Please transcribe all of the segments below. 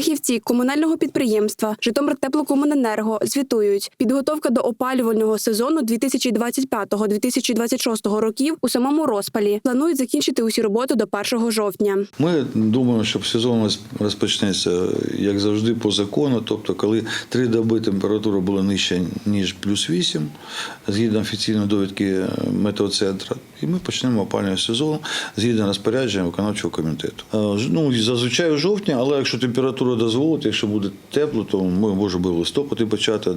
Фахівці комунального підприємства Житомиртеплокомуненерго звітують, підготовка до опалювального сезону 2025-2026 років у самому розпалі. Планують закінчити усі роботи до 1 жовтня. Ми думаємо, що сезон розпочнеться, як завжди, по закону. Тобто, коли три доби температура була нижча, ніж плюс 8, згідно офіційної довідки метеоцентру, і ми почнемо опалювальний сезон згідно розпорядження виконавчого комітету. Е, Ну, зазвичай у жовтні, але якщо температура дозволить, якщо буде тепло, то ми можемо в листопаді почати,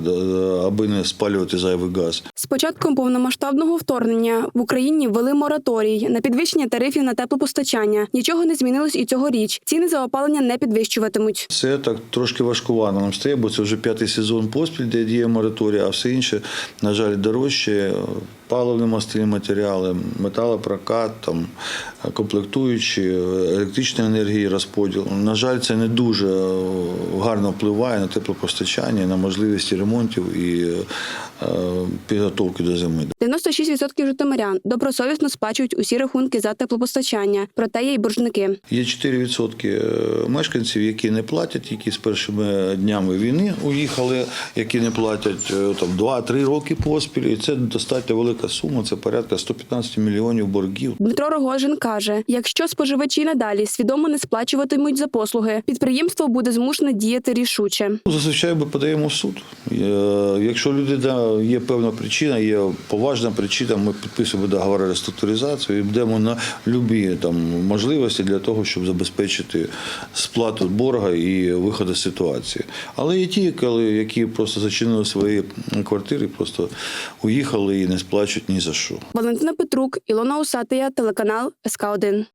аби не спалювати зайвий газ. З початком повномасштабного вторгнення в Україні ввели мораторій на підвищення тарифів на теплопостачання. Нічого не змінилось і цьогоріч. Ціни за опалення не підвищуватимуть. Це так трошки важкувато нам стає, бо це вже п'ятий сезон поспіль, де діє мораторій, а все інше, на жаль, дорожче. Паливно-мастильні матеріали, металопрокат, там, комплектуючі, електричної енергії розподіл. На жаль, це не дуже гарно впливає на теплопостачання, на можливості ремонтів і підготовки до зими. 96% житомирян добросовісно сплачують усі рахунки за теплопостачання, проте є й боржники. Є 4% мешканців, які не платять, які з першими днями війни уїхали, які не платять е, там 2-3 роки поспіль. І це достатньо велика сума. Це порядка 115 мільйонів боргів. Дмитро Рогожин каже: якщо споживачі надалі свідомо не сплачуватимуть за послуги, підприємство буде змушене діяти рішуче. Зазвичай ми подаємо в суд. Е, Якщо у людини є певна причина, є поважна причина, ми підписуємо договори реструктуризації і йдемо на любі там можливості для того, щоб забезпечити сплату борга і виход з ситуації. Але є ті, коли які просто зачинили свої квартири, просто уїхали і не сплачують ні за що. Валентина Петрук, Ілона Усатия, телеканал СК 1